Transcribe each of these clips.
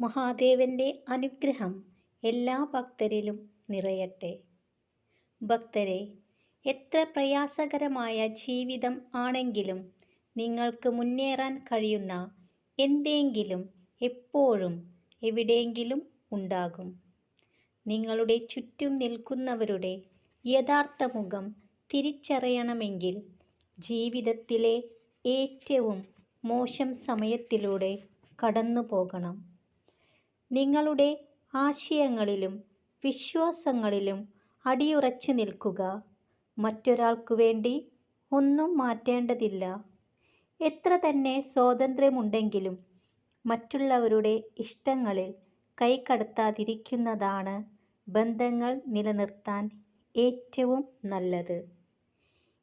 മഹാദേവന്റെ അനുഗ്രഹം എല്ലാ ഭക്തരിലും നിറയട്ടെ. ഭക്തരെ എത്ര പ്രയാസകരമായ ജീവിതം ആണെങ്കിലും നിങ്ങൾക്ക് മുന്നേറാൻ കഴിയുന്ന എന്തെങ്കിലും എപ്പോഴും എവിടെയെങ്കിലും ഉണ്ടാകും. നിങ്ങളുടെ ചുറ്റും നിൽക്കുന്നവരുടെ യഥാർത്ഥ മുഖം തിരിച്ചറിയണമെങ്കിൽ ജീവിതത്തിലെ ഏറ്റവും മോശം സമയത്തിലൂടെ കടന്നു പോകണം നിങ്ങളുടെ ആശയങ്ങളിലും വിശ്വാസങ്ങളിലും അടിയുറച്ചു നിൽക്കുക. മറ്റൊരാൾക്കു വേണ്ടി ഒന്നും മാറ്റേണ്ടതില്ല. എത്ര തന്നെ സ്വാതന്ത്ര്യമുണ്ടെങ്കിലും മറ്റുള്ളവരുടെ ഇഷ്ടങ്ങളിൽ കൈകടത്താതിരിക്കുന്നതാണ് ബന്ധങ്ങൾ നിലനിർത്താൻ ഏറ്റവും നല്ലത്.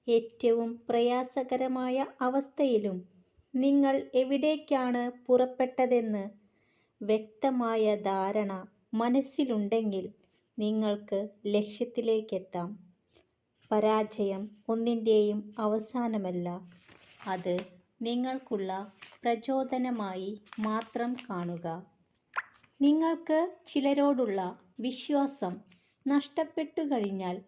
ഏറ്റവും പ്രയാസകരമായ അവസ്ഥയിലും നിങ്ങൾ എവിടേക്കാണ് പുറപ്പെട്ടതെന്ന് വ്യക്തമായ ധാരണ മനസ്സിലുണ്ടെങ്കിൽ നിങ്ങൾക്ക് ലക്ഷ്യത്തിലേക്കെത്താം. പരാജയം ഒന്നിന്റെയും അവസാനമല്ല. അത് നിങ്ങൾക്കുള്ള പ്രചോദനമായി മാത്രം കാണുക. നിങ്ങൾക്ക് ചിലരോടുള്ള വിശ്വാസം നഷ്ടപ്പെട്ടു കഴിഞ്ഞാൽ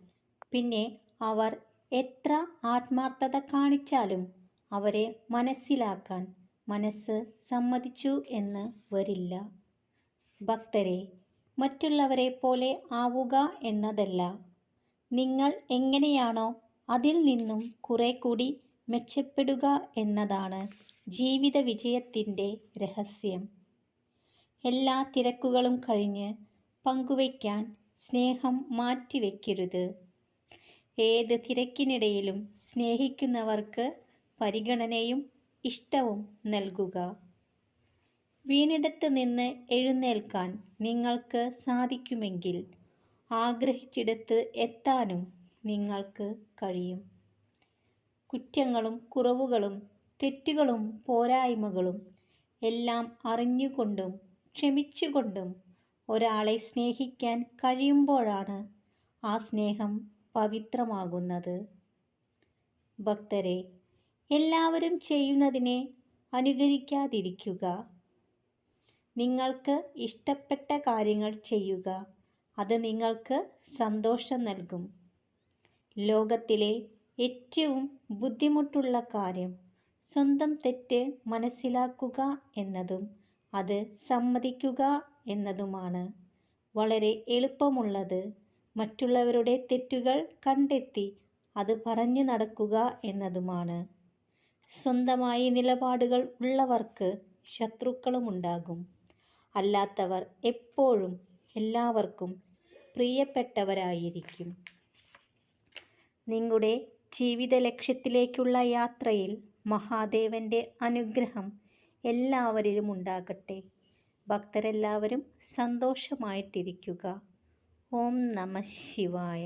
പിന്നെ അവർ എത്ര ആത്മാർത്ഥത കാണിച്ചാലും അവരെ മനസ്സിലാക്കാൻ മനസ്സ് സമ്മതിച്ചു എന്ന് വരില്ല. ഭക്തരെ മറ്റുള്ളവരെ പോലെ ആവുക എന്നതല്ല. നിങ്ങൾ എങ്ങനെയാണോ അതിൽ നിന്നും കുറെ കൂടി മെച്ചപ്പെടുക എന്നതാണ് ജീവിത വിജയത്തിന്റെ രഹസ്യം. എല്ലാ തിരക്കുകളും കഴിഞ്ഞ് പങ്കുവയ്ക്കാൻ സ്നേഹം മാറ്റിവെക്കരുത്. ഏത് തിരക്കിനിടയിലും സ്നേഹിക്കുന്നവർക്ക് പരിഗണനയും ഇഷ്ടവും നൽകുക. വീണിടത്ത് നിന്ന് എഴുന്നേൽക്കാൻ നിങ്ങൾക്ക് സാധിക്കുമെങ്കിൽ ആഗ്രഹിച്ചിടത്ത് എത്താനും നിങ്ങൾക്ക് കഴിയും. കുറ്റങ്ങളും കുറവുകളും തെറ്റുകളും പോരായ്മകളും എല്ലാം അറിഞ്ഞുകൊണ്ടും ക്ഷമിച്ചുകൊണ്ടും ഒരാളെ സ്നേഹിക്കാൻ കഴിയുമ്പോഴാണ് ആ സ്നേഹം പവിത്രമാകുന്നത്. ഭക്തരെ എല്ലാവരും ചെയ്യുന്നതിനെ അനുകരിക്കാതിരിക്കുക. നിങ്ങൾക്ക് ഇഷ്ടപ്പെട്ട കാര്യങ്ങൾ ചെയ്യുക. അത് നിങ്ങൾക്ക് സന്തോഷം നൽകും. ലോകത്തിലെ ഏറ്റവും ബുദ്ധിമുട്ടുള്ള കാര്യം സ്വന്തം തെറ്റ് മനസ്സിലാക്കുക എന്നതും അത് സമ്മതിക്കുക എന്നതുമാണ്. വളരെ എളുപ്പമുള്ളത് മറ്റുള്ളവരുടെ തെറ്റുകൾ കണ്ടെത്തി അത് പറഞ്ഞു നടക്കുക എന്നതുമാണ്. സ്വന്തമായി നിലപാടുകൾ ഉള്ളവർക്ക് ശത്രുക്കളുമുണ്ടാകും. അല്ലാത്തവർ എപ്പോഴും എല്ലാവർക്കും പ്രിയപ്പെട്ടവരായിരിക്കും. നിങ്ങളുടെ ജീവിത ലക്ഷ്യത്തിലേക്കുള്ള യാത്രയിൽ മഹാദേവന്റെ അനുഗ്രഹം എല്ലാവരിലും ഉണ്ടാകട്ടെ. ഭക്തരെല്ലാവരും സന്തോഷമായിട്ടിരിക്കുക. ഓം നമ ശിവായ.